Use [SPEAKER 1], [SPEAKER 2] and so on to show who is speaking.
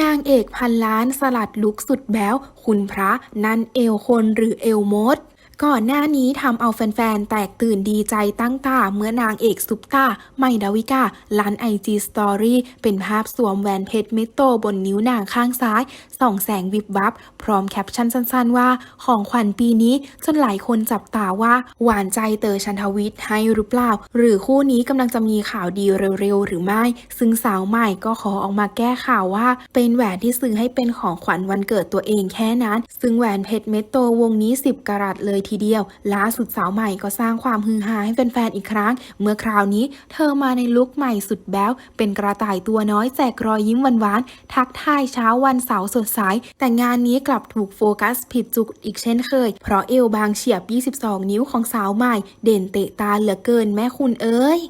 [SPEAKER 1] นางเอกพันล้านสลัดลุกสุดแบ้วคุณพระนันเอวคนหรือเอวมด ก่อนหน้านี้ทำเอาแฟนๆ แตกตื่นดีใจตั้งตาเมื่อนางเอกซุปตาใหม่ดาวิกาลันไอจีสตอรี่เป็นภาพสวมแหวนเพชรเม็ดโตบนนิ้วนางข้างซ้าย ส่องแสงวิบวับ พร้อมแคปชั่นสั้นๆว่า ของขวัญปีนี้จนหลายคนจับตาว่า หวานใจเตอชันทวิทย์ให้หรือเปล่า หรือคู่นี้กำลังจะมีข่าวดีเร็วๆ หรือไม่ ซึ่งสาวใหม่ก็ขอออกมาแก้ข่าวว่า เป็นแหวนที่ซื้อให้เป็นของขวัญวันเกิดตัวเองแค่นั้น ซึ่งแหวนเพชรเม็ดโตวงนี้ 10กะรัตเลยทีเดียวล่าสุดสาวใหม่ก็สร้างความฮือฮาให้แฟนๆอีกครั้ง เมื่อคราวนี้เธอมาในลุคใหม่สุดแบ๊วเป็นกระต่ายตัวน้อยแจกรอยยิ้มหวานๆทักทายเช้าวันเสาร์สดใสแต่งานนี้กลับถูกโฟกัสผิดจุดอีกเช่นเคย เพราะเอวบางเฉียบ 22 นิ้วของสาวใหม่ เด่นเตะตาเหลือเกินแม่คุณเอ้ย